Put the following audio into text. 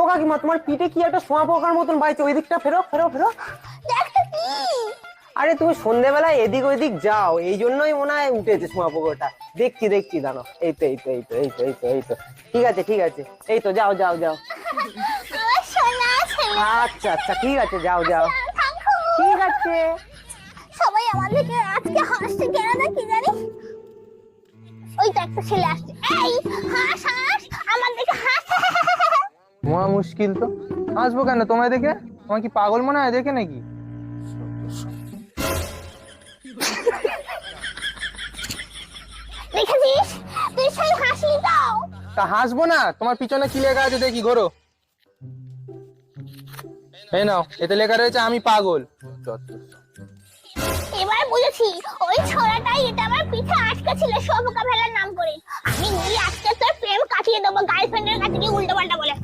ও কাকিমা তোমার পিঠে কি একটা সোয়া পোকার মতন বাইছে? ওই দিকটা ফেরো ফেরো। ফেরো কি? আরে তুমি সন্ধেবেলায় এদিক ওইদিক যাও এই জন্যই মনে হয় উঠেছে সোয়া পোকাটা। দেখছি দেখছি দাঁড়ো এই তো এই তো এই তো এই তো এই তো এই তো। ঠিক আছে ঠিক আছে। এই তো যাও যাও যাও। আচ্ছা আচ্ছা ঠিক আছে যাও যাও। ঠিক আছে। সবাই আমাদেরকে আজকে হাসছে কেন না কি জানি ওই তো একটা ছেলে আসছে। এই! মহা মুশকিল তো। আসব কেন? তোমায় দেখে? তোমার কি পাগল মনে হয়? দেখে নাকি? তা হাসবো না। তোমার পিছনে কি লেখা আছে দেখি ঘোরো। এই নাও এতে লেখা রয়েছে আমি পাগল। এবার বুঝেছি ওই ছোড়াটাই এটা আমার পিঠে আটকে ছিল শোভকা ভেলার নাম করে। আমি আজকে তোর প্রেম কাটিয়ে দেবো গার্লফ্রেন্ডের কাছে গিয়ে উল্টো পাল্টা বলে।